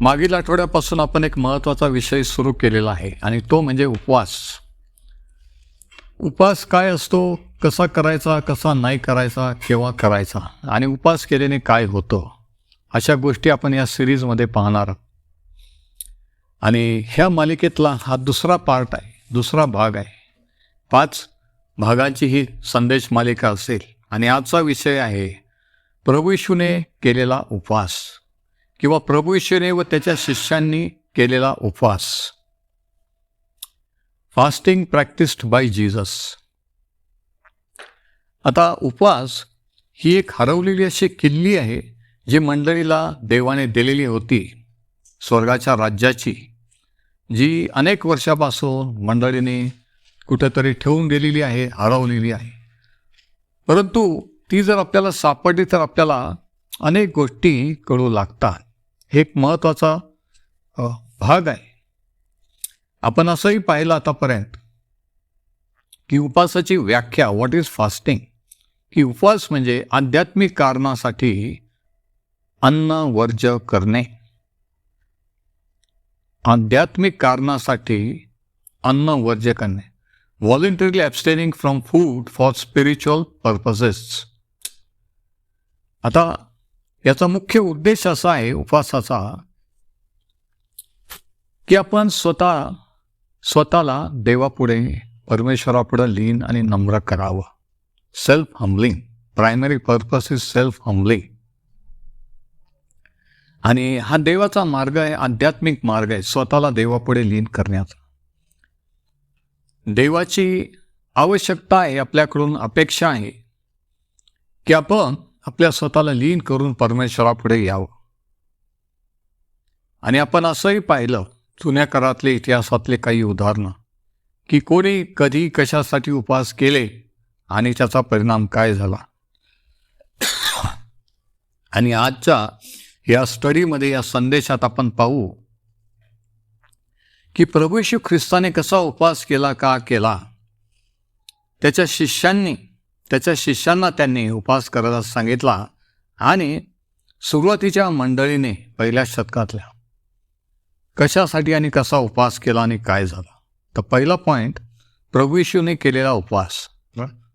मागील आठवड्यापासून आपण एक महत्त्वाचा विषय सुरू केलेला आहे आणि तो म्हणजे उपवास. उपवास काय असतो? कसा करायचा कसा नाही करायचा केव्हा करायचा आणि उपवास केल्याने काय होतं? अशा गोष्टी आपण या सिरीजमध्ये पाहणार. आहोत. आणि ह्या मालिकेतला हा दुसरा पार्ट आहे दुसरा भाग आहे. पाच भागांची ही संदेश मालिका असेल आणि आजचा विषय आहे प्रभू येशूने केलेला उपवास. किंवा प्रभू ईश्वरे व त्याच्या शिष्यांनी केलेला उपवास. फास्टिंग प्रॅक्टिस्ड बाय जीजस आता उपवास ही एक हरवलेली अशी किल्ली आहे जी मंडळीला देवाने दिलेली होती स्वर्गाच्या राज्याची जी अनेक वर्षापासून मंडळीने कुठेतरी ठेवून गेलेली आहे हरवलेली आहे. परंतु ती जर आपल्याला सापडली तर आपल्याला अनेक गोष्टी कळू लागतात. हे एक महत्त्वाचा भाग आहे. आपण असंही पाहिलं आतापर्यंत की उपवासाची व्याख्या व्हॉट इज फास्टिंग की उपवास म्हणजे आध्यात्मिक कारणासाठी अन्न वर्ज करणे. आध्यात्मिक कारणासाठी अन्न वर्ज्य करणे. Voluntarily abstaining from food for spiritual purposes आता याचा मुख्य उद्देश असा आहे उपवासाचा की आपण स्वतः स्वतःला देवापुढे परमेश्वरापुढे लीन आणि नम्र करावं. Self humbling primary purpose is self humbling आणि हा देवाचा मार्ग आहे आध्यात्मिक मार्ग आहे स्वतःला देवापुढे लीन करण्याचा. देवाची आवश्यकता आहे आपल्याकडून अपेक्षा आहे की आपण आपल्या स्वतःला लीन करून परमेश्वरापुढे यावं. आणि आपण असंही पाहिलं जुन्या करातले इतिहासातले काही उदाहरणं की कोणी कधी कशासाठी उपवास केले आणि त्याचा परिणाम काय झाला. आणि आजच्या या स्टडीमध्ये या संदेशात आपण पाहू की प्रभू ख्रिस्ताने कसा उपवास केला का केला त्याच्या शिष्यांनी त्याच्या शिष्यांना त्यांनी उपवास करायला सांगितला आणि सुरुवातीच्या मंडळीने पहिल्या शतकातल्या कशासाठी आणि कसा उपवास केला आणि काय झाला. तर पहिला पॉईंट प्रभू येशूने केलेला उपवास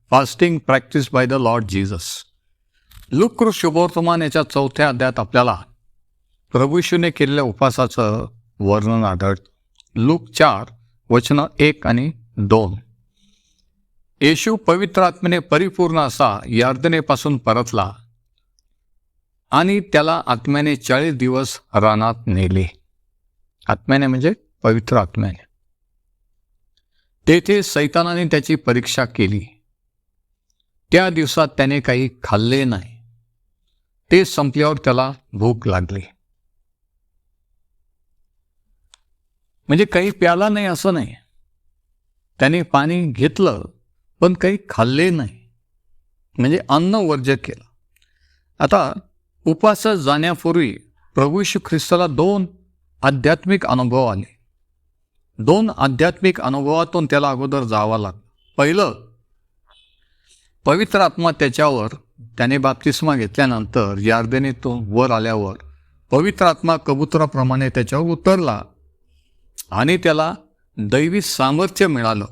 fasting practice by the lord Jesus लुक्र शुभोर्तमान याच्या चौथ्या अध्यायात आपल्याला प्रभू येशूने केलेल्या उपवासाचं वर्णन आढळतं. लुक चार वचन एक आणि दोन. येशू पवित्र आत्मेने परिपूर्ण असा यार्दनेपासून परतला आणि त्याला आत्म्याने चाळीस दिवस रानात नेले. आत्म्याने म्हणजे पवित्र आत्म्याने. तेथे सैतानाने त्याची परीक्षा केली. त्या दिवसात त्याने काही खाल्ले नाही. ते संपल्यावर त्याला भूक लागली. म्हणजे काही प्याला नाही असं नाही. त्याने पाणी घेतलं. पण काही खाल्ले नाही. म्हणजे अन्न वर्ज्य केला. आता उपवासात जाण्यापूर्वी प्रभू श्री ख्रिस्ताला दोन आध्यात्मिक अनुभव आले. दोन आध्यात्मिक अनुभवातून त्याला अगोदर जावं लागलं. पहिलं पवित्र आत्मा त्याच्यावर त्याने बाप्तिस्मा घेतल्यानंतर यार्देने तो वर आल्यावर पवित्र आत्मा कबुतराप्रमाणे त्याच्यावर उतरला आणि त्याला दैवी सामर्थ्य मिळालं.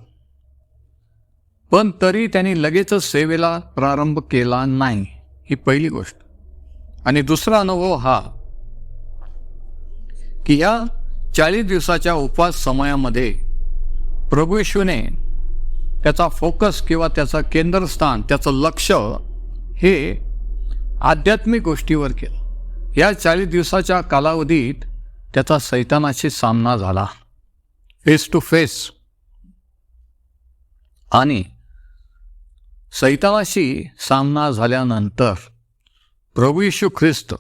पण तरी त्यांनी लगेचच सेवेला प्रारंभ केला नाही ही पहिली गोष्ट. आणि दुसरा अनुभव हा की या चाळीस दिवसाच्या उपवास समयामध्ये प्रभू येशूने त्याचा फोकस किंवा त्याचं केंद्रस्थान त्याचं लक्ष हे आध्यात्मिक गोष्टीवर केलं. या चाळीस दिवसाच्या कालावधीत त्याचा सैतानाशी सामना झाला. फेस टू फेस आणि सैतानाशी सामना झाल्यानंतर प्रभू येशू ख्रिस्त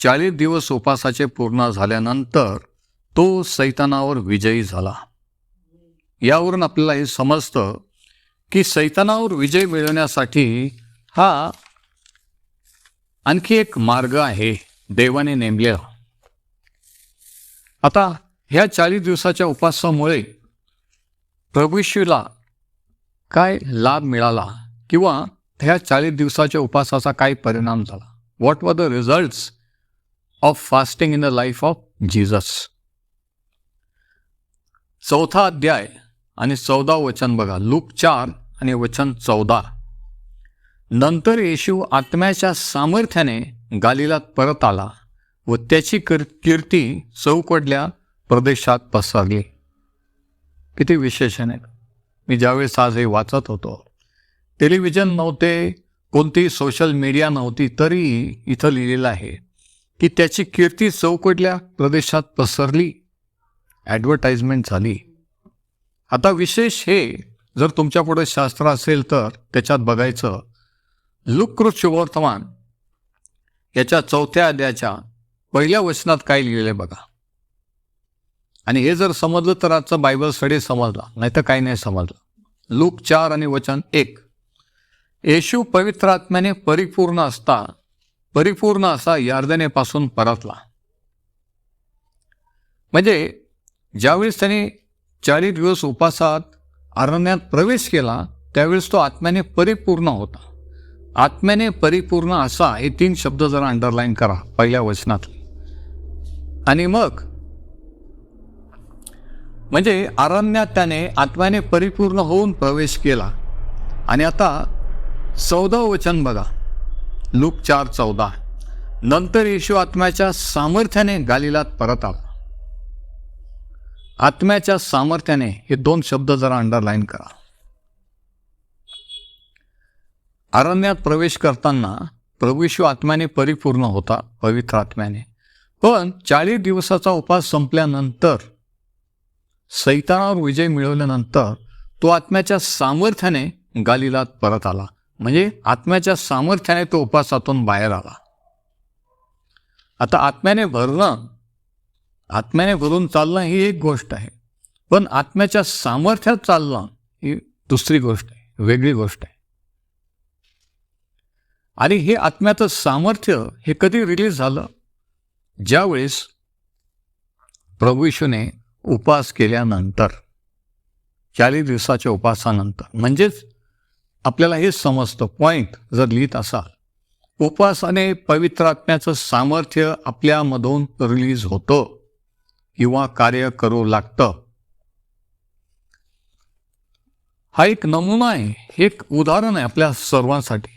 चाळीस दिवस उपासाचे पूर्ण झाल्यानंतर तो सैतानावर विजयी झाला. यावरून आपल्याला हे समजतं की सैतानावर विजय मिळवण्यासाठी हा आणखी एक मार्ग आहे देवाने नेमलेला. आता ह्या चाळीस दिवसाच्या उपासामुळे प्रभूशीला काय लाभ मिळाला? किंवा ह्या चाळीस दिवसाच्या उपासाचा काय परिणाम झाला. What were the results of fasting in the life of Jesus चौथा अध्याय आणि चौदा वचन बघा. लूक चार आणि वचन चौदा. नंतर येशू आत्म्याच्या सामर्थ्याने गालिलात परत आला व त्याची कर कीर्ती चौकडल्या प्रदेशात पसरली. किती विशेषण आहे मी ज्यावेळेस आज हे वाचत होतो टेलिव्हिजन नव्हते कोणती सोशल मीडिया नव्हती तरी इथं लिहिलेलं आहे की त्याची कीर्ती चौकटल्या प्रदेशात पसरली ॲडव्हर्टाइजमेंट झाली. आता विशेष हे जर तुमच्यापुढे शास्त्र असेल तर त्याच्यात बघायचं लुकृत शुभवर्तमान याच्या चौथ्या अध्याच्या पहिल्या वचनात काय लिहिलेलं आहे बघा. आणि हे जर समजलं तर आजचा बायबल स्टडी समजला नाही तर काही नाही समजलं. लूक चार आणि वचन एक. येशू पवित्र आत्म्याने परिपूर्ण असता परिपूर्ण असा यार्दनेपासून परतला. म्हणजे ज्यावेळेस त्याने चाळीस दिवस उपासात अरण्यात प्रवेश केला त्यावेळेस तो आत्म्याने परिपूर्ण होता. आत्म्याने परिपूर्ण असा हे तीन शब्द जरा अंडरलाईन करा पहिल्या वचनात. आणि मग म्हणजे अरण्यात त्याने आत्म्याने परिपूर्ण होऊन प्रवेश केला. आणि आता चौदा वचन बघा. लूक चार चौदा. नंतर येशू आत्म्याच्या सामर्थ्याने गालिलात परत आला. आत्म्याच्या सामर्थ्याने हे दोन शब्द जरा अंडरलाईन करा. अरण्यात प्रवेश करताना प्रभू येशू आत्म्याने परिपूर्ण होता पवित्र आत्म्याने. पण चाळीस दिवसाचा उपास संपल्यानंतर सैतानावर विजय मिळवल्यानंतर तो आत्म्याच्या सामर्थ्याने गालिलात परत आला. म्हणजे आत्म्याच्या सामर्थ्याने तो उपासातून बाहेर आला. आता आत्म्याने भरणं आत्म्याने भरून चालणं ही एक गोष्ट आहे. पण आत्म्याच्या सामर्थ्यात चालणं ही दुसरी गोष्ट आहे वेगळी गोष्ट आहे. आणि हे आत्म्याचं सामर्थ्य हे कधी रिलीज झालं? ज्यावेळेस प्रभू उपास केल्यानंतर चाळीस दिवसाच्या उपासानंतर. म्हणजेच आपल्याला हे समजतं. पॉईंट जर लिहित असाल उपवासाने पवित्र आत्म्याचं सामर्थ्य आपल्यामधून रिलीज होतं किंवा कार्य करू लागतं. हा एक नमुना आहे एक उदाहरण आहे आपल्या सर्वांसाठी.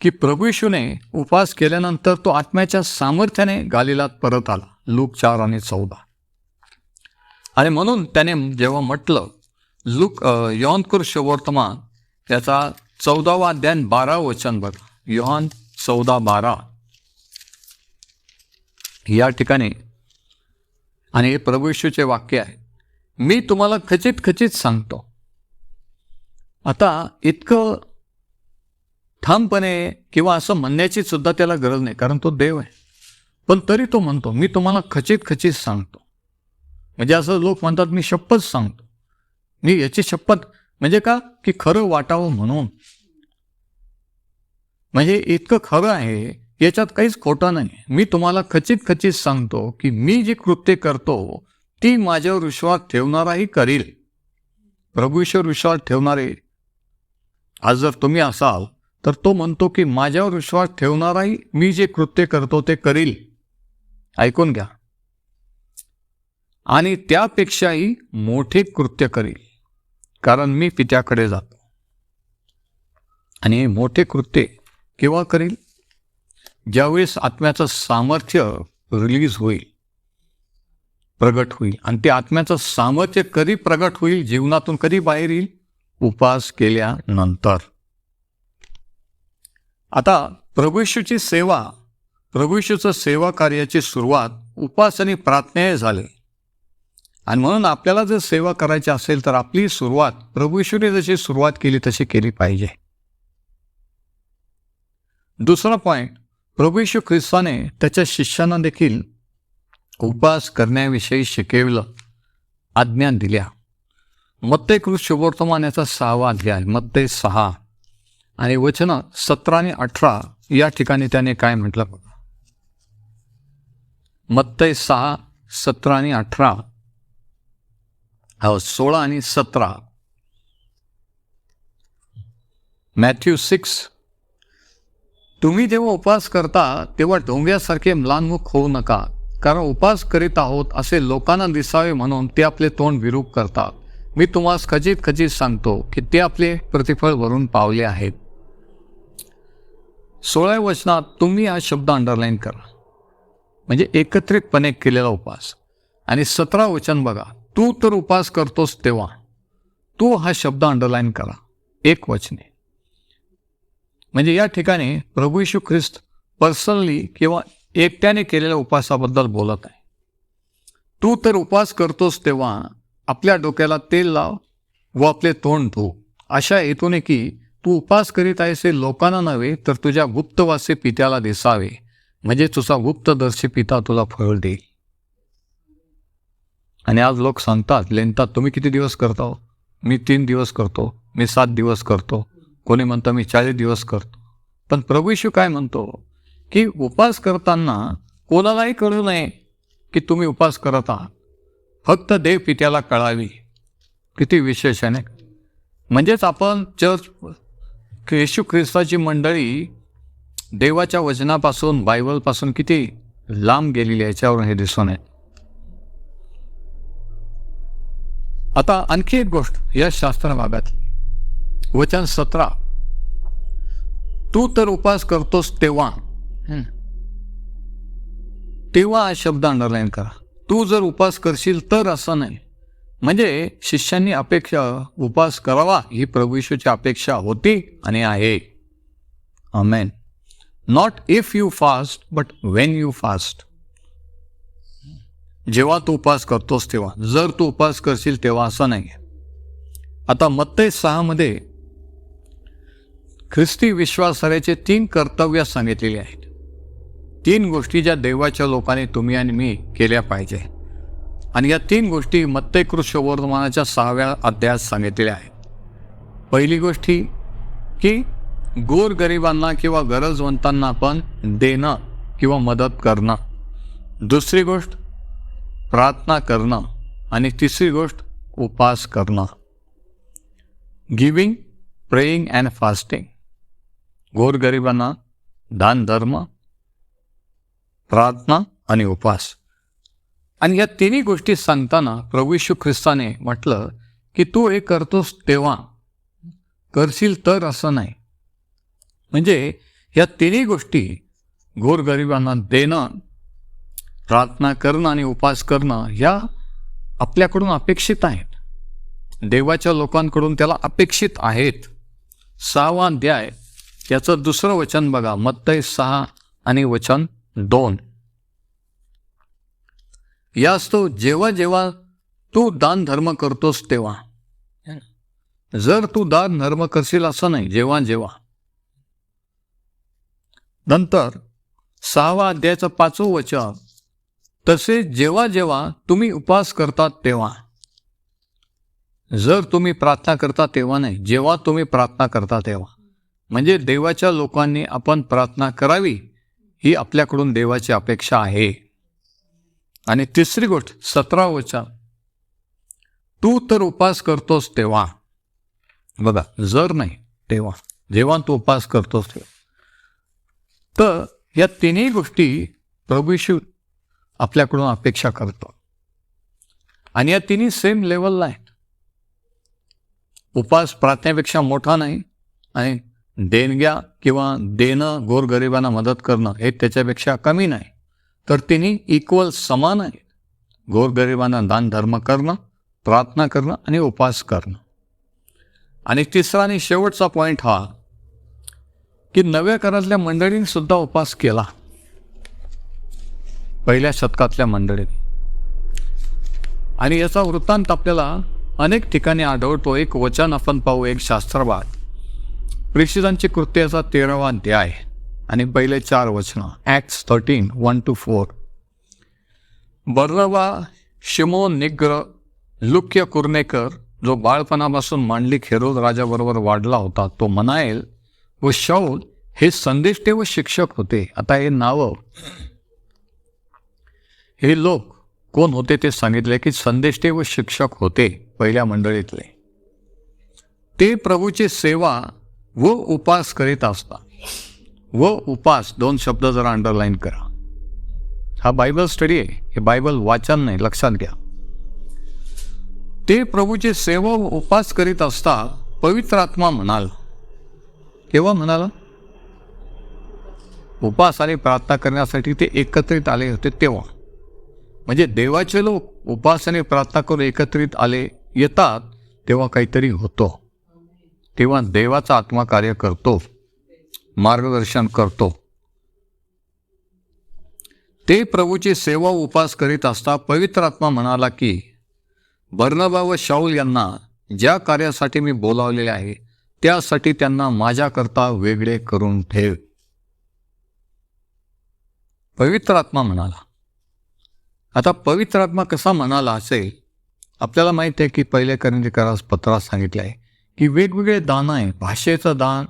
की प्रभू येशूने उपवास केल्यानंतर तो आत्म्याच्या सामर्थ्याने गालिलात परत आला. लूक चार आणि चौदा. आणि म्हणून त्याने जेव्हा म्हटलं लुक योहानकुर वर्तमान त्याचा चौदावा अध्याय बारा वचन बघ. योहान चौदा बारा. या ठिकाणी आणि हे प्रभूशूचे वाक्य आहे. मी तुम्हाला खचित खचित सांगतो. आता इतकं ठामपणे किंवा असं म्हणण्याची सुद्धा त्याला गरज नाही कारण तो देव आहे. पण तरी तो म्हणतो मी तुम्हाला खचित खचित सांगतो. म्हणजे असं लोक म्हणतात मी शपथ सांगतो. मी याची शपथ म्हणजे का? की खरं वाटावं म्हणून. म्हणजे इतकं खरं आहे याच्यात काहीच खोटं नाही मी तुम्हाला खचित खचित सांगतो की मी जी कृत्य करतो ती माझ्यावर विश्वास ठेवणाराही करील. प्रभूश्वर विश्वास ठेवणारे. आज जर तुम्ही असाल तर तो म्हणतो की माझ्यावर विश्वास ठेवणाराही मी जे कृत्य करतो ते करील. ऐकून घ्या. आणि त्यापेक्षाही मोठे कृत्य करील. कारण मी पित्याकडे जातो. आणि मोठे कृत्य केव्हा करील? ज्यावेळेस आत्म्याचं सामर्थ्य रिलीज होईल प्रगट होईल. आणि ते आत्म्याचं सामर्थ्य कधी प्रगट होईल जीवनातून कधी बाहेर येईल? उपास केल्यानंतर. आता प्रभूशूची सेवा प्रभूशूचं सेवा कार्याची सुरुवात उपास आणि प्रार्थने झाले. आणि म्हणून आपल्याला जर सेवा करायची असेल तर आपली सुरुवात प्रभूशूने जशी सुरुवात केली तशी केली पाहिजे. दुसरा पॉईंट प्रभू ख्रिस्ताने त्याच्या शिष्यांना देखील उपास करण्याविषयी शिकवलं आज्ञा दिल्या. मत्ते कृत शुभवर्तमान याचा सहावा अध्याय मत्ते सहा. आणि वचन सतरा आणि अठरा या ठिकाणी त्याने काय म्हटलं बघा. मत्ते सहा सतरा आणि अठरा. हो सोळा आणि सतरा. मॅथ्यू सिक्स तुम्ही जेव्हा उपवास करता तेव्हा ढोंग्यासारखे म्लानमुख होऊ नका कारण उपवास करीत आहोत असे लोकांना दिसावे म्हणून ते आपले तोंड विरूप करतात. मी तुम्हाला खचित खचित सांगतो की ते आपले प्रतिफळ भरून पावले आहेत. सोळाव्या वचनात तुम्ही हा शब्द अंडरलाईन करा. म्हणजे एकत्रितपणे केलेला उपवास. आणि सतरा वचन बघा. तू तर उपास करतोस तेव्हा. तू हा शब्द अंडरलाईन करा. एक वचने. म्हणजे या ठिकाणी प्रभू यशू ख्रिस्त पर्सनली किंवा एकट्याने केलेल्या उपासाबद्दल बोलत आहे. तू तर उपास करतोस तेव्हा आपल्या डोक्याला तेल लाव व आपले तोंड धु. अशा हेतूने की तू उपास करीत आहेस हे लोकांना नव्हे तर तुझ्या गुप्तवासी पित्याला दिसावे. म्हणजे तुझा गुप्तदर्शी पिता तुला फळ देईल. आणि आज लोक सांगतात लेनतात तुम्ही किती दिवस करता हो? मी तीन दिवस करतो. मी सात दिवस करतो. कोणी म्हणतं मी चाळीस दिवस करतो. पण प्रभू काय म्हणतो? की उपास करताना कोणालाही कळू नये की तुम्ही उपास करत आहात. फक्त देव पित्याला कळावी. किती विशेष आहे म्हणजेच आपण चर्च येशू ख्रिस्ताची मंडळी देवाच्या वचनापासून बायबलपासून किती लांब गेलेली आहे याच्यावरून हे दिसून आहे आता आणखी एक गोष्ट या शास्त्र भागातली वचन सतरा. तू तर उपास करतोस तेव्हा. तेव्हा हा शब्द अंडरलाईन करा. तू जर उपास करशील तर असं नाही. म्हणजे शिष्यांनी अपेक्षा उपास करावा ही प्रभू येशूची अपेक्षा होती आणि आहे. Amen not if you fast but when you fast जेव्हा तू उपास करतोस तेव्हा. जर तू उपास करशील तेव्हा असं नाही आता मत्तय सहामध्ये ख्रिस्ती विश्वासाचे तीन कर्तव्य सांगितलेली आहेत. तीन गोष्टी ज्या देवाच्या लोकांनी तुम्ही आणि मी केल्या पाहिजे. आणि या तीन गोष्टी मत्ते वर्तमानाच्या सहाव्या अध्यायात सांगितलेल्या आहेत. पहिली गोष्टी की गोरगरिबांना किंवा गरजवंतांना पण देणं किंवा मदत करणं. दुसरी गोष्ट प्रार्थना करणं आणि तिसरी गोष्ट उपास करणं. गिविंग प्रेईंग अँड फास्टिंग गोरगरिबांना दान धर्म प्रार्थना आणि उपास. आणि या तिन्ही गोष्टी सांगताना प्रभू यशू ख्रिस्ताने म्हटलं की तू हे करतोस तेव्हा. करशील तर असं नाही. म्हणजे या तिन्ही गोष्टी गोरगरिबांना देणं प्रार्थना करणं आणि उपास करणं ह्या आपल्याकडून अपेक्षित आहेत. देवाच्या लोकांकडून त्याला अपेक्षित आहेत. सहावा अध्याय याचं दुसरं वचन बघा मत्तय सहा आणि वचन दोन. यास्तव जेव्हा जेव्हा तू दान धर्म करतोस तेव्हा. जर तू दान धर्म करशील असं नाही जेव्हा जेव्हा. नंतर सहावा अध्यायाचं पाचवं वचन तसे जेव्हा जेव्हा तुम्ही उपवास करतात तेव्हा. जर तुम्ही प्रार्थना करता तेव्हा नाही जेव्हा तुम्ही प्रार्थना करता तेव्हा. म्हणजे देवाच्या लोकांनी आपण प्रार्थना करावी ही आपल्याकडून देवाची अपेक्षा आहे. आणि तिसरी गोष्ट सतरा वचन. तू तर उपास करतोस तेव्हा. बघा जर नाही तेव्हा. जेव्हा तू उपास करतोस तेव्हा. तर या तिन्ही गोष्टी प्रभूशी आपल्याकडून अपेक्षा करतो. आणि या तिन्ही सेम लेवलला आहेत. उपास प्रार्थनेपेक्षा मोठा नाही आणि देणग्या किंवा देणं गोरगरिबांना मदत करणं हे त्याच्यापेक्षा कमी नाही. तर तिन्ही इक्वल समान आहेत. गोरगरिबांना दान धर्म करणं प्रार्थना करणं आणि उपास करणं. आणि तिसरा आणि शेवटचा पॉईंट हा की नव्या करातल्या मंडळींनी सुद्धा उपास केला. पहिल्या शतकातल्या मंडळीत आणि याचा वृत्तांत आपल्याला अनेक ठिकाणी आढळतो. एक वचन आपण पाहू एक शास्त्रवाद. प्रेषितांची कृत्याचा तेरावा अध्याय आणि पहिले चार वचनं. Acts thirteen one two four बर्रवा शिमो निग्र लुक्य कुर्नेकर जो बाळपणापासून मांडली हेरोद राजाबरोबर वाढला होता तो मनायल व शौल हे संदिष्टे व शिक्षक होते. आता हे नावं हे लोक कोण होते ते सांगितले की संदेष्टे व शिक्षक होते पहिल्या मंडळीतले. ते प्रभूची सेवा व उपास करीत असतात. व उपास दोन शब्द जरा अंडरलाईन करा. हा बायबल स्टडी आहे. हे बायबल वाचन नाही लक्षात घ्या. ते प्रभूचे सेवा व उपास करीत असता पवित्र आत्मा म्हणाल. केव्हा म्हणाला? उपास आणि प्रार्थना करण्यासाठी ते एकत्रित आले होते तेव्हा. म्हणजे देवाचे लोक उपासने प्रार्थना करून एकत्रित आले येतात तेव्हा काहीतरी होतो. तेव्हा देवाचा आत्मा कार्य करतो मार्गदर्शन करतो. ते प्रभूची सेवा उपास करीत असता पवित्र आत्मा म्हणाला की बर्नबा व शाऊल यांना ज्या कार्यासाठी मी बोलावलेले आहे त्यासाठी त्यांना माझ्याकरता वेगळे करून ठेव. पवित्र आत्मा म्हणाला आता पवित्र आत्मा कसा म्हणाला असेल आपल्याला माहिती आहे की पहिले करंजीकरास पत्रात सांगितले आहे की वेगवेगळे दान आहे. भाषेचं दान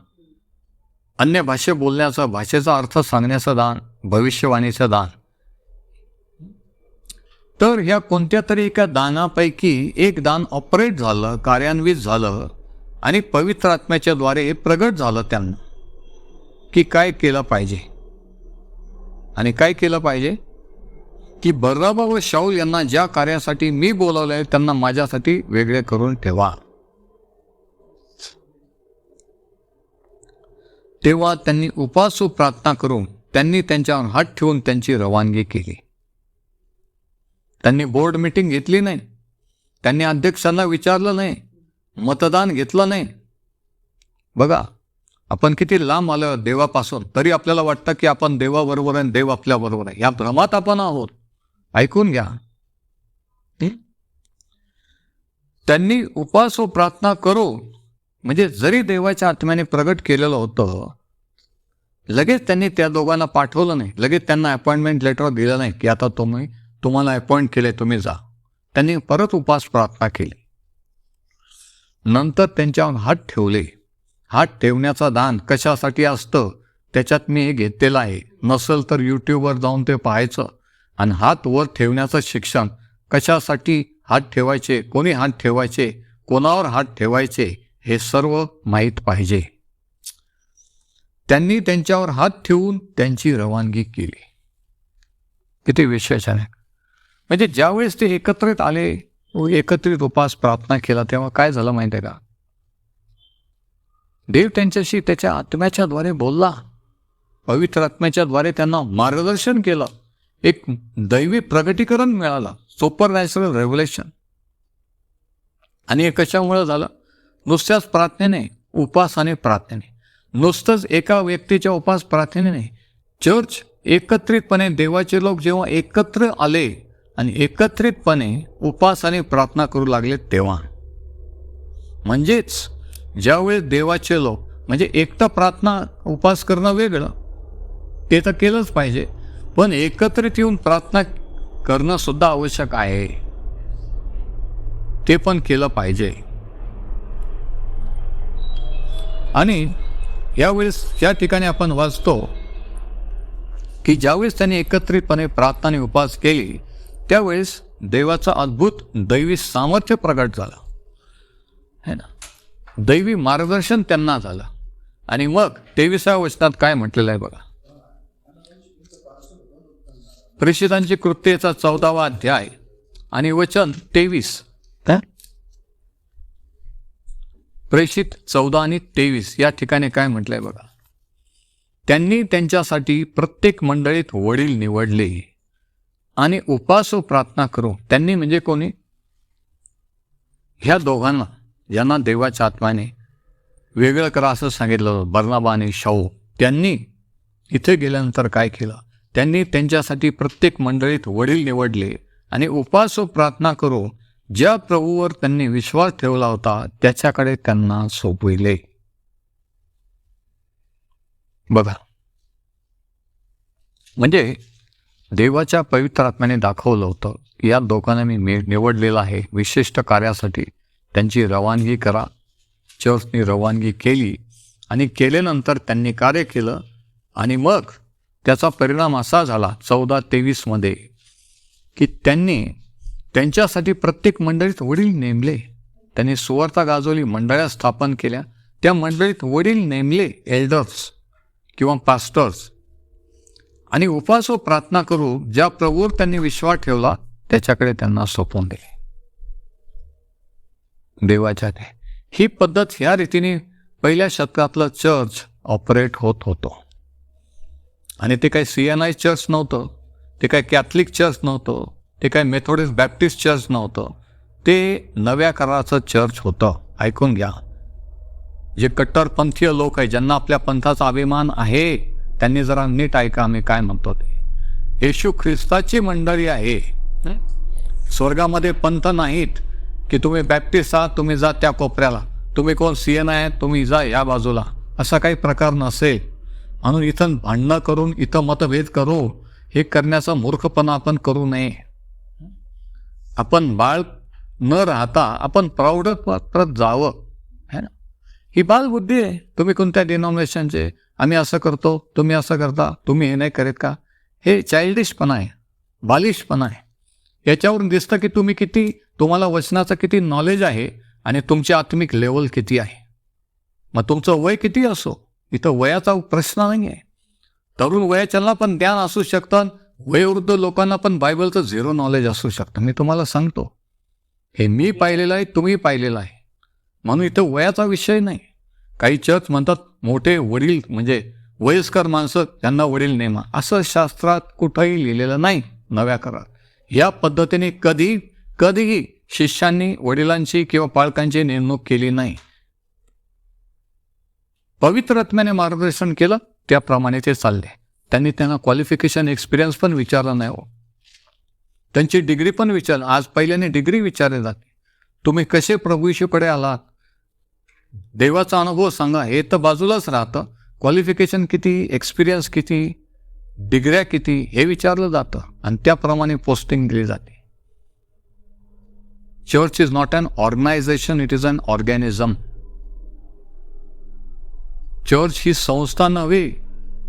अन्य भाषे बोलण्याचा भाषेचा अर्थ सांगण्याचं दान भविष्यवाणीचं दान. तर ह्या कोणत्या तरी एका दानापैकी एक दान ऑपरेट झालं कार्यान्वित झालं आणि पवित्र आत्म्याच्या द्वारे प्रगट झालं त्यांना की काय केलं पाहिजे? आणि काय केलं पाहिजे? की बर्राबा व शाऊल यांना ज्या कार्यासाठी मी बोलावलं आहे त्यांना माझ्यासाठी वेगळे करून ठेवा. तेव्हा त्यांनी उपासू प्रार्थना करून त्यांनी त्यांच्यावर हात ठेवून त्यांची रवानगी केली. त्यांनी बोर्ड मीटिंग घेतली नाही. त्यांनी अध्यक्षांना विचारलं नाही. मतदान घेतलं नाही. बघा आपण किती लांब आलो देवापासून तरी आपल्याला वाटतं की आपण देवाबरोबर आहे देव आपल्याबरोबर आहे. या भ्रमात आपण आहोत. ऐकून घ्या. त्यांनी उपास व प्रार्थना करो म्हणजे जरी देवाच्या आत्म्याने प्रगट केलेलं होतं लगेच त्यांनी त्या दोघांना पाठवलं नाही. लगेच त्यांना अपॉइंटमेंट लेटर दिलं नाही की आता तुम्ही तुम्हाला अपॉइंट केले तुम्ही जा. त्यांनी परत उपास प्रार्थना केली. नंतर त्यांच्यावर हात ठेवले. हात ठेवण्याचा दान कशासाठी असतं? त्याच्यात मी हे घेतलेलं आहे. नसेल तर यूट्यूबवर जाऊन ते पाहायचं. आणि हात वर ठेवण्याचं शिक्षण. कशासाठी हात ठेवायचे? कोणी हात ठेवायचे? कोणावर हात ठेवायचे? हे सर्व माहीत पाहिजे. त्यांनी त्यांच्यावर हात ठेवून त्यांची रवानगी केली. किती विशेष आहे. म्हणजे ज्यावेळेस ते एकत्रित आले व एकत्रित उपास प्रार्थना केला तेव्हा काय झालं माहिती आहे का? देव त्यांच्याशी त्याच्या आत्म्याच्याद्वारे बोलला. पवित्र आत्म्याच्याद्वारे त्यांना मार्गदर्शन केलं. एक दैवी प्रगटीकरण मिळालं. सुपर नॅचरल रेव्होल्युशन आणि हे कशामुळं झालं? नुसत्याच प्रार्थनेने उपास आणि प्रार्थनेने. नुसतंच एका व्यक्तीच्या उपास प्रार्थनेने. चर्च एकत्रितपणे देवाचे लोक जेव्हा एकत्र आले आणि एकत्रितपणे उपास आणि प्रार्थना करू लागले तेव्हा. म्हणजेच ज्यावेळेस देवाचे लोक म्हणजे एकटा प्रार्थना उपास करणं वेगळं ते तर केलंच पाहिजे. पण एकत्रित येऊन प्रार्थना करणं सुद्धा आवश्यक आहे. ते पण केलं पाहिजे. आणि यावेळेस या ठिकाणी आपण वाचतो की ज्यावेळेस त्यांनी एकत्रितपणे प्रार्थना आणि उपास केली त्यावेळेस देवाचं अद्भुत दैवी सामर्थ्य प्रगट झालं. है ना? दैवी मार्गदर्शन त्यांना झालं. आणि मग तेविसाव्या वचनात काय म्हटलेलं आहे बघा. प्रेषितांची कृत्येचा चौदावा अध्याय आणि वचन तेवीस. काय? प्रेषित चौदा आणि तेवीस या ठिकाणी काय म्हटलंय बघा. त्यांनी त्यांच्यासाठी प्रत्येक मंडळीत वडील निवडले आणि उपास प्रार्थना करू त्यांनी म्हणजे कोणी? ह्या दोघांना ज्यांना देवाच्या आत्म्याने वेगळं करा असं सांगितलं बर्नाबा आणि शाहू त्यांनी इथे गेल्यानंतर काय केलं? त्यांनी त्यांच्यासाठी प्रत्येक मंडळीत वडील निवडले आणि उपास प्रार्थना करू ज्या प्रभूवर त्यांनी विश्वास ठेवला होता त्याच्याकडे त्यांना सोपविले. बघा. म्हणजे देवाच्या पवित्र आत्म्याने दाखवलं होतं या दोघांना मी निवडलेलं आहे विशिष्ट कार्यासाठी. त्यांची रवानगी करा. चर्चनी रवानगी केली आणि केल्यानंतर त्यांनी कार्य केलं आणि मग त्याचा परिणाम असा झाला चौदा तेवीसमध्ये की त्यांनी त्यांच्यासाठी प्रत्येक मंडळीत वडील नेमले. त्यांनी सुवार्ता गाजवली मंडळ्या स्थापन केल्या. त्या मंडळीत वडील नेमले एल्डर्स किंवा पास्टर्स आणि उपास व प्रार्थना करू ज्या प्रभूवर त्यांनी विश्वास ठेवला त्याच्याकडे त्यांना सोपवून दिले. देवाच्या ते ही पद्धत ह्या रीतीने पहिल्या शतकातलं चर्च ऑपरेट होत होतं. आणि ते काही सी एन आय चर्च नव्हतं ते काय कॅथलिक चर्च नव्हतं ते काय मेथोडिस्ट बॅप्टिस्ट चर्च नव्हतं. ते नव्या कराराचं चर्च होतं. ऐकून घ्या. जे कट्टरपंथीय लोक आहे ज्यांना आपल्या पंथाचा अभिमान आहे त्यांनी जरा नीट ऐका आम्ही काय म्हणतो ते. येशू ख्रिस्ताची मंडळी आहे. स्वर्गामध्ये पंथ नाहीत की तुम्ही बॅप्टिस्ट आहात तुम्ही जा त्या कोपऱ्याला. तुम्ही कोण सी एन आहे तुम्ही जा या बाजूला. असा काही प्रकार नसेल. म्हणून इथं भांडणं करून इथं मतभेद करू हे करण्याचा मूर्खपणा आपण करू नये. आपण बाळ न राहता आपण प्रौढ परत जावं है ना? ही बालबुद्धी आहे. तुम्ही कोणत्या डिनॉमिनेशनचे आम्ही असं करतो तुम्ही असं करता तुम्ही हे नाही करत का? हे चाइल्डिशपणा आहे बालिशपणा आहे. याच्यावरून दिसतं की तुम्ही किती तुम्हाला वचनाचं किती नॉलेज आहे आणि तुमची आत्मिक लेवल किती आहे. मग तुमचं वय किती असो इथं वयाचा प्रश्न नाही आहे तरुण वयाच्यांना पण ज्ञान असू शकतं वयोवृद्ध लोकांना पण बायबलचं झिरो नॉलेज असू शकतं. मी तुम्हाला सांगतो हे मी पाहिलेलं आहे तुम्ही पाहिलेलं आहे. म्हणून इथं वयाचा विषय नाही. काही चर्च म्हणतात मोठे वडील म्हणजे वयस्कर माणसं त्यांना वडील नेमा असं शास्त्रात कुठंही लिहिलेलं नाही नव्या करार या पद्धतीने कधी कधीही शिष्यांनी वडिलांची किंवा पालकांची नेमणूक केली नाही. पवित्र आत्म्याने मार्गदर्शन केलं त्याप्रमाणे ते चालले. त्यांनी त्यांना क्वालिफिकेशन एक्सपिरियन्स पण विचारला नाही हो. त्यांची डिग्री पण विचार आज पहिल्याने डिग्री विचारली जाते. तुम्ही कसे प्रभूशीकडे आलात? देवाचा अनुभव सांगा. हे तर बाजूलाच राहतं. क्वालिफिकेशन किती एक्सपिरियन्स किती डिग्र्या किती हे विचारलं जातं. आणि त्याप्रमाणे पोस्टिंग दिली जाते. Church is not an organisation it is an organism church ही संस्था नव्हे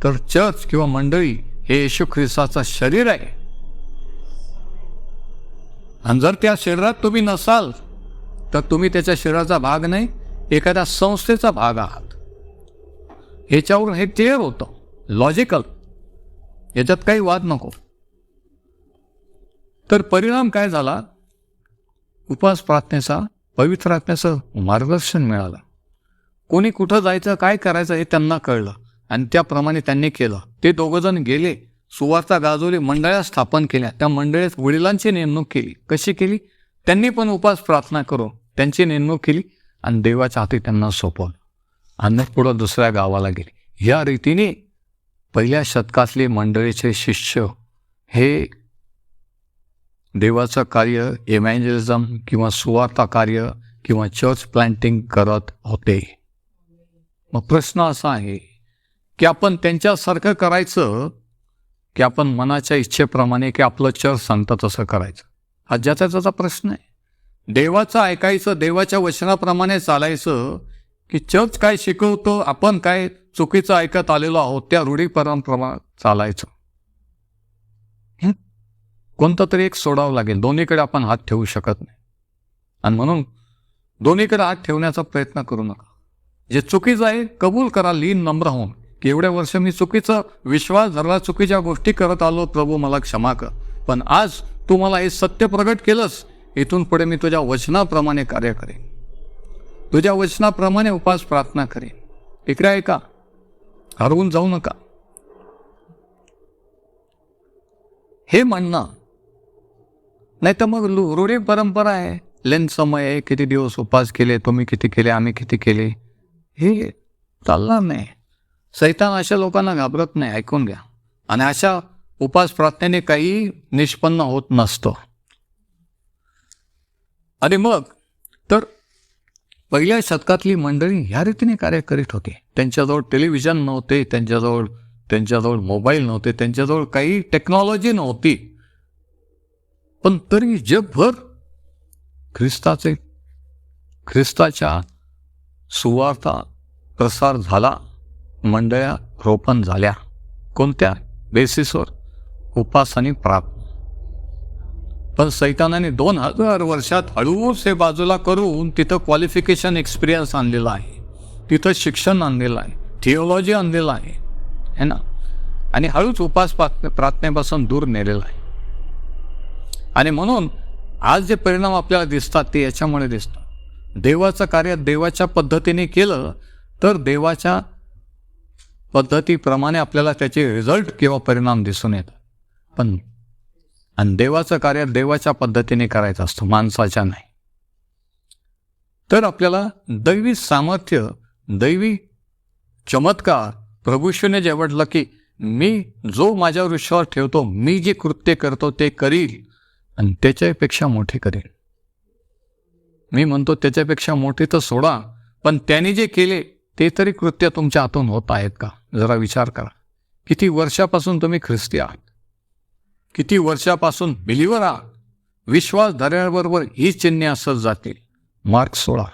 तर चर्च किंवा मंडळी हे येशू ख्रिस्ताचं शरीर आहे. आणि जर त्या शरीरात तुम्ही नसाल तर तुम्ही त्याच्या शरीराचा भाग नाही एखाद्या संस्थेचा भाग आहात. ह्याच्यावरून हे क्लिअर होतं लॉजिकल याच्यात काही वाद नको. तर परिणाम काय झाला? उपास प्रार्थनेचा पवित्र आत्म्याचं मार्गदर्शन मिळालं. कोणी कुठं जायचं काय करायचं हे त्यांना कळलं. आणि त्याप्रमाणे त्यांनी केलं. ते दोघंजण गेले सुवार्ता गाजवली मंडळ्या स्थापन केल्या. त्या मंडळीत वडिलांची नेमणूक केली. कशी केली? त्यांनी पण उपास प्रार्थना करून त्यांची नेमणूक केली आणि देवाच्या हाती त्यांना सोपवलं. आणि पुढं दुसऱ्या गावाला गेली. या रीतीने पहिल्या शतकातले मंडळीचे शिष्य हे देवाचं कार्य इमॅन्जलिझम किंवा सुवार्ता कार्य किंवा चर्च प्लॅन्टिंग करत होते. मग प्रश्न असा आहे की आपण त्यांच्यासारखं करायचं की आपण मनाच्या इच्छेप्रमाणे की आपलं चर्च सांगतं तसं करायचं. हा ज्याचा त्याचा प्रश्न आहे. देवाचं ऐकायचं देवाच्या वचनाप्रमाणे चालायचं की चर्च काय शिकवतो आपण काय चुकीचं ऐकत आलेलो आहोत त्या रूढी परंपरा चालायचं कोणतं तरी एक सोडावं लागेल. दोन्हीकडे आपण हात ठेवू शकत नाही. आणि म्हणून दोन्हीकडे हात ठेवण्याचा प्रयत्न करू नका. जे चुकीचं आहे कबूल करा लीन नम्र होऊन. की एवढ्या वर्ष मी चुकीचा विश्वास धरला चुकीच्या गोष्टी करत आलो प्रभू मला क्षमा कर. पण आज तू मला हे सत्य प्रगट केलंस इथून पुढे मी तुझ्या वचनाप्रमाणे कार्य करेन. तुझ्या वचनाप्रमाणे उपास प्रार्थना करेन. इकडे आहे का हरवून जाऊ नका. हे म्हणणं नाही तर मग रूढी परंपरा आहे. लेन समय आहे किती दिवस उपास केले तुम्ही किती केले आम्ही किती केले? हे चालणार नाही. सैतान अशा लोकांना घाबरत नाही ऐकून घ्या. आणि अशा उपास प्रार्थनेने काही निष्पन्न होत नसतं. आणि मग तर पहिल्या शतकातली मंडळी ह्या रीतीने कार्य करीत होती. त्यांच्याजवळ टेलिव्हिजन नव्हते त्यांच्याजवळ त्यांच्याजवळ मोबाईल नव्हते त्यांच्याजवळ काही टेक्नॉलॉजी नव्हती. पण तरी जगभर ख्रिस्ताचे ख्रिस्ताच्या सुवार्ता प्रसार झाला मंडळ्या रोपण झाल्या. कोणत्या? बेसिसवर उपासनी प्राप्त. पण सैतानाने दोन हजार वर्षात हळूच हे बाजूला करून तिथं क्वालिफिकेशन एक्सपिरियन्स आणलेला आहे. तिथं शिक्षण आणलेलं आहे थिओलॉजी आणलेलं आहे. है ना? आणि हळूच उपास प्रार्थनेपासून दूर नेलेला आहे. आणि म्हणून आज जे परिणाम आपल्याला दिसतात ते याच्यामुळे दिसतात. देवाचं कार्य देवाच्या पद्धतीने केलं तर देवाच्या पद्धतीप्रमाणे आपल्याला त्याचे रिझल्ट किंवा परिणाम दिसून येतात. पण आणि देवाचं कार्य देवाच्या पद्धतीने करायचं असतं माणसाच्या नाही. तर आपल्याला दैवी सामर्थ्य दैवी चमत्कार प्रभूष्यने जे म्हटलं की मी जो माझ्यावर विश्वास ठेवतो मी जे कृत्य करतो ते करील आणि त्याच्यापेक्षा मोठे करेल मी म्हणतो त्याच्यापेक्षा मोठे तर सोडा पण त्यांनी जे केले ते तरी कृत्य तुमच्या हातून होत आहेत का? जरा विचार करा. किती वर्षापासून तुम्ही ख्रिस्ती आहात? किती वर्षापासून बिलिव्हर आहात? विश्वास धरण्याबरोबर ही चिन्हे असत जातील. मार्क सोळा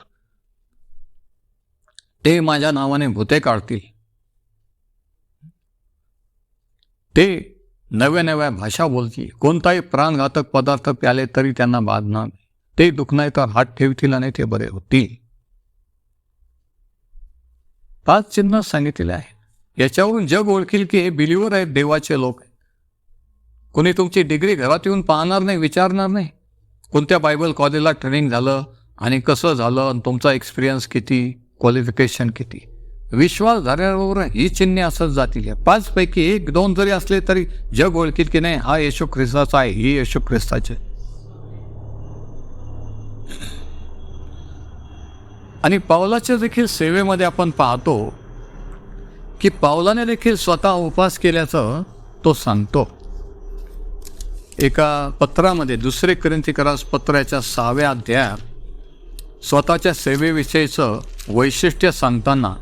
ते माझ्या नावाने भूते काढतील. ते नव्या नव्या भाषा बोलतील. कोणताही प्राणघातक पदार्थ प्याले तरी त्यांना बाधणार नाही. ते दुखणार तर हात ठेवतील आणि ते बरे होतील. पाच चिन्ह सांगितलेले आहे याच्यावरून जग ओळखील की हे बिलिव्हर आहेत देवाचे लोक कोणी तुमची डिग्री घरात येऊन पाहणार नाही विचारणार नाही. कोणत्या बायबल कॉलेजला ट्रेनिंग झालं आणि कसं झालं आणि तुमचा एक्सपिरियन्स किती क्वालिफिकेशन किती? विश्वास झाल्याबरोबर ही चिन्हे असत जातील. पाचपैकी एक दोन जरी असले तरी जग ओळखील की नाही हा येशू ख्रिस्ताचा आहे ही येशू ख्रिस्ताचे. आणि पावलाच्या देखील सेवेमध्ये आपण पाहतो की पावलाने देखील स्वतः उपास केल्याचं तो सांगतो. एका पत्रामध्ये दुसरे करंतीकरास पत्राच्या सहाव्या अध्यायात स्वतःच्या सेवेविषयीचं वैशिष्ट्य सांगताना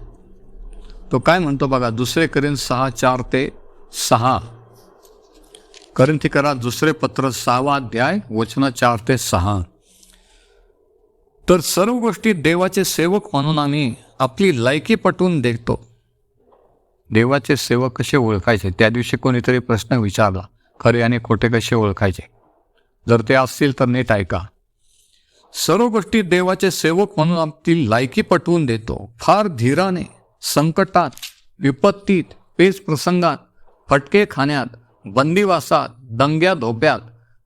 तो काय म्हणतो बघा दुसरे करीन सहा चार ते सहा. करंथीकरा दुसरे पत्र सहावा अध्याय वचन चार ते सहा. तर सर्व गोष्टी देवाचे सेवक म्हणून आम्ही आपली लायकी पटवून देतो. देवाचे सेवक कसे ओळखायचे? त्या दिवशी कोणीतरी प्रश्न विचारला. खरे आणि खोटे कसे ओळखायचे? जर ते असतील तर नीट ऐका. सर्व गोष्टी देवाचे सेवक म्हणून आपली लायकी पटवून देतो. फार धीराने संकटात विपत्तीत पेच प्रसंगात फटके खाण्यात बंदिवासात दंग्या धोप्यात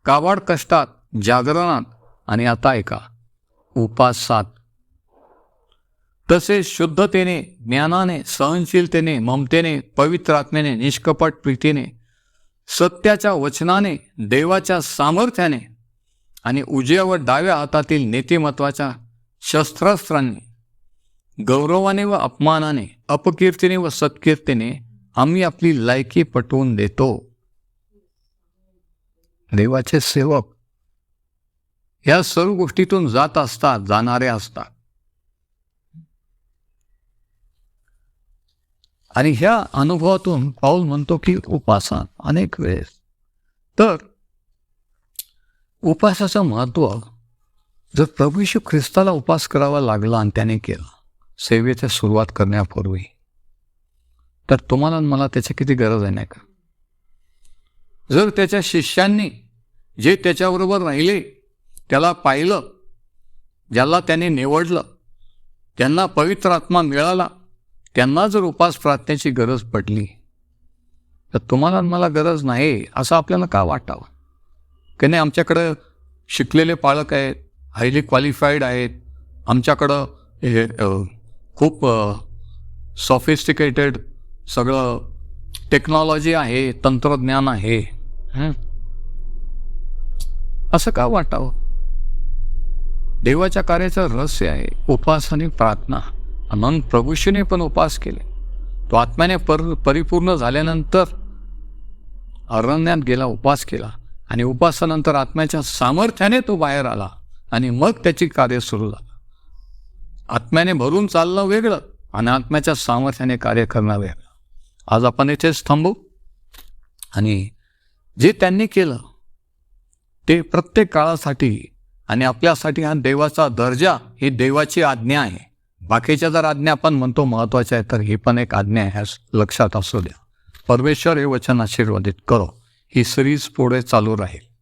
कावाड कष्टात जागरणात आणि आता ऐका. उपासात. तसेच शुद्धतेने ज्ञानाने सहनशीलतेने ममतेने पवित्र आत्मेने निष्कपट प्रीतीने सत्याच्या वचनाने देवाच्या सामर्थ्याने आणि उजव्या व डाव्या हातातील नेतेमत्वाच्या शस्त्रास्त्रांनी गौरवाने व अपमानाने अपकीर्तीने व सत्कीर्तीने आम्ही आपली लायकी पटवून देतो. देवाचे सेवक या सर्व गोष्टीतून जात असतात जाणारे असतात आणि ह्या अनुभवातून पाऊल म्हणतो की उपासना अनेक वेळेस. तर उपासाचं महत्त्व जर प्रभूशू ख्रिस्ताला उपास करावा लागला आणि त्याने केला सेवेच्या सुरुवात करण्यापूर्वी तर तुम्हाला मला त्याची किती गरज आहे नाही का? जर त्याच्या शिष्यांनी जे त्याच्याबरोबर राहिले त्याला पाहिलं ज्याला त्याने निवडलं त्यांना पवित्र आत्मा मिळाला त्यांना जर उपास प्रार्थनेची गरज पडली तर तुम्हाला मला गरज नाही असं आपल्याला का वाटावं? की नाही आमच्याकडं शिकलेले पालक आहेत हायली क्वालिफाईड आहेत आमच्याकडं हे खूप सॉफिस्टिकेटेड सगळं टेक्नॉलॉजी आहे तंत्रज्ञान आहे. हं? असं का वाटावं? देवाच्या कार्याचं रहस्य आहे. उपास आणि प्रार्थना. म्हणून प्रभूशीने पण उपास केले. तो आत्म्याने पर परिपूर्ण झाल्यानंतर अरण्यात गेला उपास केला. आणि उपासानंतर आत्म्याच्या सामर्थ्याने तो बाहेर आला. आणि मग त्याची कार्य सुरू झालं. आत्म्याने भरून चालणं वेगळं आणि आत्म्याच्या सामर्थ्याने कार्य करणं वेगळं. आज आपण इथेच थांबू. आणि जे त्यांनी केलं ते प्रत्येक काळासाठी आणि आपल्यासाठी हा देवाचा दर्जा ही देवाची आज्ञा आहे. बाकीच्या जर आज्ञा आपण म्हणतो महत्त्वाच्या आहे तर ही पण एक आज्ञा आहे लक्षात असू द्या. परमेश्वर हे वचन आशीर्वादित करो. ही सिरीज पुढे चालू राहील.